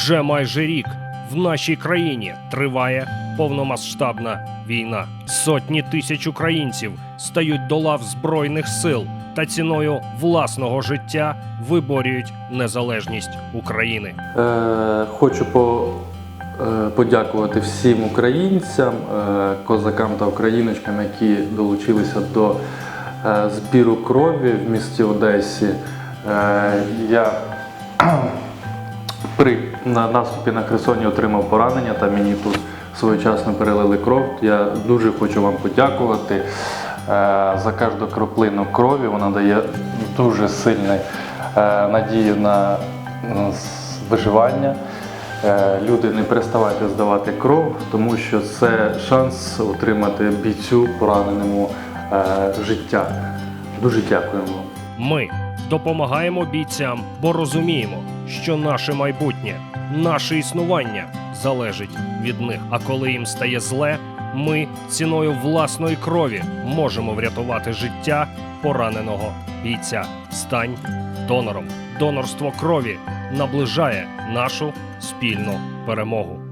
Вже майже рік в нашій країні триває повномасштабна війна. Сотні тисяч українців стають до лав збройних сил та ціною власного життя виборюють незалежність України. Е, хочу по, е, подякувати всім українцям, е, козакам та україночкам, які долучилися до е, збіру крові в місті Одесі. Е, я при наступі на Херсоні отримав поранення та мені тут своєчасно перелили кров. Я дуже хочу вам подякувати е, за кожну краплину крові. Вона дає дуже сильну е, надію на виживання. Е, Люди, не переставайте здавати кров, тому що це шанс отримати бійцю пораненому життя. Дуже дякуємо. Ми допомагаємо бійцям, бо розуміємо, що наше майбутнє, наше існування залежить від них. А коли їм стає зле, ми ціною власної крові можемо врятувати життя пораненого бійця. Стань донором. Донорство крові наближає нашу спільну перемогу.